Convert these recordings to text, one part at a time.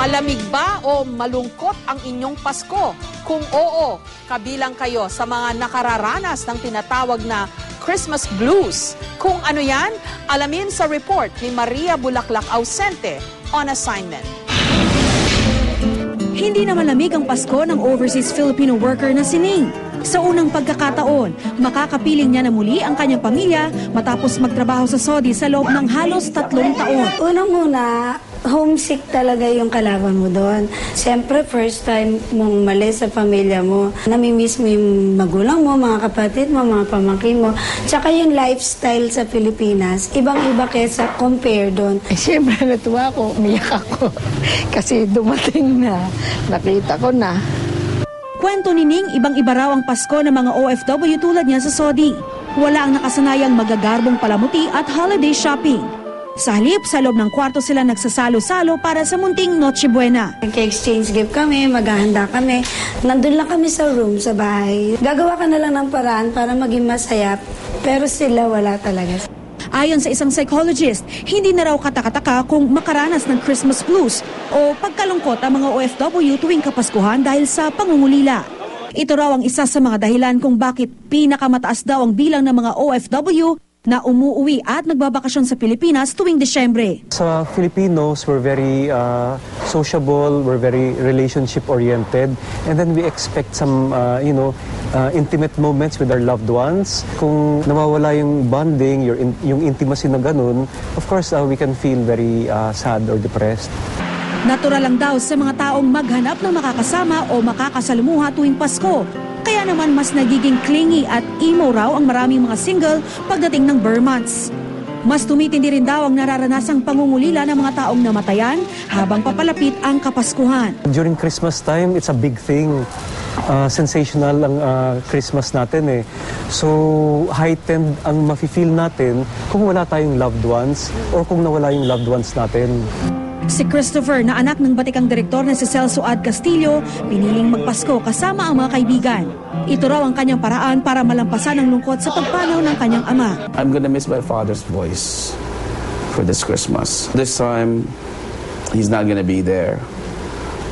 Malamig ba o malungkot ang inyong Pasko? Kung oo, kabilang kayo sa mga nakararanas ng tinatawag na Christmas blues. Kung ano yan, alamin sa report ni Maria Bulaklak Ausente on assignment. Hindi na malamig ang Pasko ng overseas Filipino worker na si Ning. Sa unang pagkakataon, makakapiling niya na muli ang kanyang pamilya matapos magtrabaho sa Saudi sa loob ng halos tatlong taon. Unang-una, homesick talaga yung kalaban mo doon. Siyempre, first time mong malis sa pamilya mo. Namimiss mo yung magulang mo, mga kapatid mo, mga pamangkin mo. Tsaka yung lifestyle sa Pilipinas, ibang-iba kesa compare doon. Eh, siyempre natuwa ako, umiyak ako. Kasi dumating na, nakita ko na. Kwento ni Ning, ibang-iba raw ang Pasko ng mga OFW tulad niya sa Saudi. Wala ang nakasanayang magagarbong palamuti at holiday shopping. Sa halip, sa loob ng kwarto sila nagsasalo-salo para sa munting Noche Buena. Nag-exchange gift kami, maghahanda kami. Nandun lang kami sa room, sa bahay. Gagawa ka na lang ng paraan para maging masaya. Pero sila wala talaga. Ayon sa isang psychologist, hindi na raw katakataka kung makaranas ng Christmas blues o pagkalungkot ang mga OFW tuwing Kapaskuhan dahil sa pangungulila. Ito raw ang isa sa mga dahilan kung bakit pinakamataas daw ang bilang ng mga OFW na umuuwi at nagbabakasyon sa Pilipinas tuwing Desyembre. Sa Filipinos, we're very uh, sociable, we're very relationship-oriented, and then we expect some, uh, you know, uh, intimate moments with our loved ones. Kung nawawala yung bonding, your in- yung intimacy na ganun, of course, uh, we can feel very uh, sad or depressed. Natural lang daw sa mga taong maghanap ng makakasama o makakasalumuha tuwing Pasko. Kaya naman mas nagiging clingy at emo raw ang maraming mga single pagdating ng months. Mas tumitindi rin daw ang nararanasang pangungulila ng mga taong namatayan habang papalapit ang Kapaskuhan. During Christmas time, it's a big thing. Uh, sensational ang uh, Christmas natin eh. So, heightened ang mafe-feel natin kung wala tayong loved ones or kung nawala yung loved ones natin. Si Christopher na anak ng batikang direktor na si Celso Ad Castillo, piniling magpasko kasama ang mga kaibigan. Ito raw ang kanyang paraan para malampasan ang lungkot sa pagpanaw ng kanyang ama. I'm gonna miss my father's voice for this Christmas. This time, he's not gonna be there.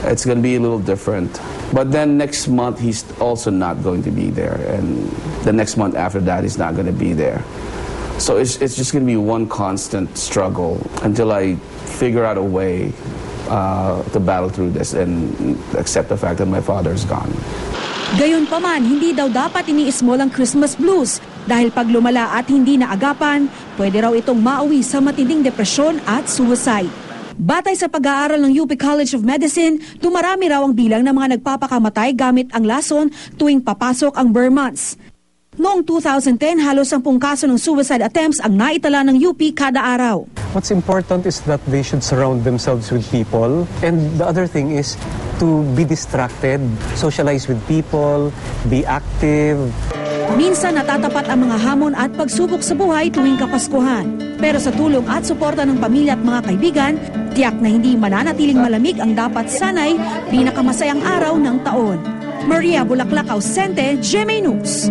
It's gonna be a little different. But then next month, he's also not going to be there. And the next month after that, he's not gonna be there. So it's, it's just gonna be one constant struggle until I figure out a way uh, to battle through this and accept the fact that my father is gone. Gayunpaman, hindi daw dapat iniis mo lang Christmas blues dahil pag lumala at hindi naagapan, pwede raw itong mauwi sa matinding depresyon at suicide. Batay sa pag-aaral ng UP College of Medicine, dumarami raw ang bilang ng mga nagpapakamatay gamit ang lason tuwing papasok ang Burr months. Noong 2010, halos 10 kaso ng suicide attempts ang naitala ng UP kada araw. What's important is that they should surround themselves with people. And the other thing is to be distracted, socialize with people, be active. Minsan natatapat ang mga hamon at pagsubok sa buhay tuwing Kapaskuhan. Pero sa tulong at suporta ng pamilya at mga kaibigan, tiyak na hindi mananatiling malamig ang dapat sanay pinakamasayang araw ng taon. Maria Bulaklak Ausente, GMA News.